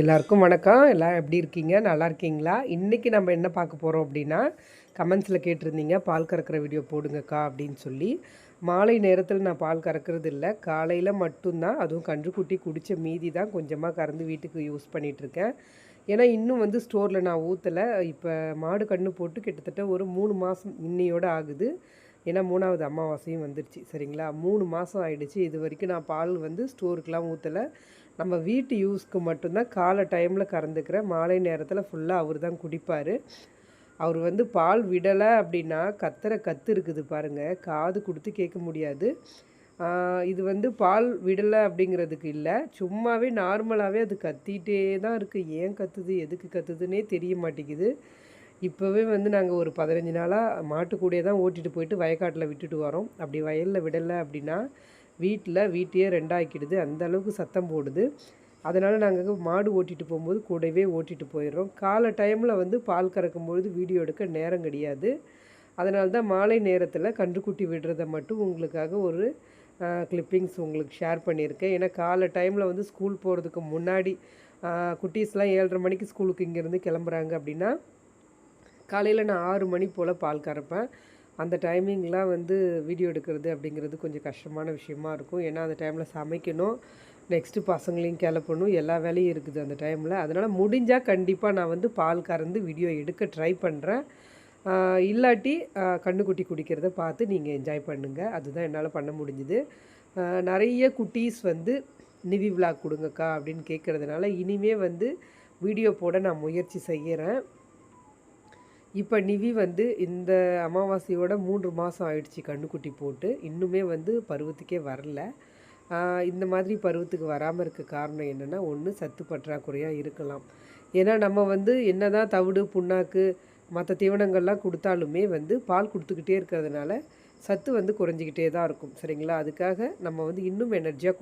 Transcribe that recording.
எல்லாருக்கும் வணக்கம். எல்லாம் எப்படி இருக்கீங்க? நல்லா இருக்கீங்களா? இன்றைக்கி நம்ம என்ன பார்க்க போகிறோம் அப்படின்னா கமெண்ட்ஸில் கேட்டிருந்தீங்க பால் கறக்கிற வீடியோ போடுங்கக்கா அப்படின்னு சொல்லி. மாலை நேரத்தில் நான் பால் கறக்கிறது இல்லை. காலையில் மட்டும்தான். அதுவும் கன்றுக்குட்டி குடித்த மீதி தான் கொஞ்சமாக கறந்து வீட்டுக்கு யூஸ் பண்ணிகிட்ருக்கேன் ஏன்னா இன்னும் வந்து ஸ்டோரில் நான் ஊற்றலை இப்போ மாடு கன்று போட்டு கிட்டத்தட்ட ஒரு மூணு மாதம் இன்னையோடு ஆகுது. ஏன்னா மூணாவது அமாவாசையும் வந்துடுச்சு சரிங்களா? மூணு மாதம் ஆகிடுச்சு இது வரைக்கும் நான் பால் வந்து ஸ்டோருக்கெலாம் ஊற்றலை நம்ம வீட்டு யூஸ்க்கு மட்டும்தான் காலை டைமில் கறந்துக்கிறேன் மாலை நேரத்தில் ஃபுல்லாக அவர் தான் குடிப்பார். அவர் வந்து பால் விடலை அப்படின்னா கத்துற கத்து இருக்குது பாருங்கள் காது கொடுத்து கேட்க முடியாது. இது வந்து பால் விடலை அப்படிங்கிறதுக்கு இல்லை. சும்மாவே நார்மலாகவே அது கத்திகிட்டே தான் இருக்குது ஏன் கத்துது? எதுக்கு கத்துதுன்னே தெரிய மாட்டேங்குது. இப்போவே வந்து நாங்கள் ஒரு பதினஞ்சு நாளாக மாட்டுக்கூடையே தான் ஓட்டிகிட்டு போயிட்டு வயக்காட்டில் விட்டுட்டு வரோம். அப்படி வயலில் விடலை அப்படின்னா வீட்டில் வீட்டையே ரெண்டாக்கிடுது. அந்த அளவுக்கு சத்தம் போடுது. அதனால் நாங்கள் மாடு ஓட்டிகிட்டு போகும்போது கூடவே ஓட்டிகிட்டு போயிடுறோம். காலை டைமில் வந்து பால் கறக்கும்பொழுது வீடியோ எடுக்க நேரம் கிடையாது. அதனால தான் மாலை நேரத்தில் கன்றுக்குட்டி விடுறதை மட்டும் உங்களுக்காக ஒரு கிளிப்பிங்ஸ் உங்களுக்கு ஷேர் பண்ணியிருக்கேன். ஏன்னா காலை டைமில் வந்து ஸ்கூல் போகிறதுக்கு முன்னாடி குட்டீஸ்லாம் ஏழரை மணிக்கு ஸ்கூலுக்கு இங்கேருந்து கிளம்புறாங்க அப்படின்னா காலையில் நான் ஆறு மணி போல் பால் கறப்பேன். அந்த டைமிங்லாம் வந்து வீடியோ எடுக்கிறது அப்படிங்கிறது கொஞ்சம் கஷ்டமான விஷயமா இருக்கும். ஏன்னா அந்த டைமில் சமைக்கணும். நெக்ஸ்ட்டு பசங்களையும் கிளப்பணும். எல்லா வேலையும் இருக்குது அந்த டைமில். அதனால் முடிஞ்சால் கண்டிப்பாக நான் வந்து பால் கறந்து வீடியோ எடுக்க ட்ரை பண்ணுறேன் இல்லாட்டி கண்ணுக்குட்டி குடிக்கிறத பார்த்து நீங்கள் என்ஜாய் பண்ணுங்கள் அதுதான் என்னால் பண்ண முடிஞ்சுது. நிறைய குட்டீஸ் வந்து நிவி விளாக் கொடுங்கக்கா அப்படின்னு கேட்குறதுனால இனிமே வந்து வீடியோ போட நான் முயற்சி செய்கிறேன் இப்போ நிவி வந்து இந்த அமாவாசையோட மூன்று மாதம் ஆயிடுச்சு கண்ணுக்குட்டி போட்டு. இன்னுமே வந்து பருவத்துக்கே வரல. இந்த மாதிரி பருவத்துக்கு வராமல் இருக்க காரணம் என்னென்னா ஒன்று சத்து பற்றாக்குறையாக இருக்கலாம். ஏன்னா நம்ம வந்து என்ன தான் தவிடு புண்ணாக்கு மற்ற தீவனங்கள்லாம் கொடுத்தாலுமே வந்து பால் கொடுத்துக்கிட்டே இருக்கிறதுனால சத்து வந்து குறைஞ்சிக்கிட்டே தான் இருக்கும். சரிங்களா? அதுக்காக நம்ம வந்து இன்னும் எனர்ஜியாக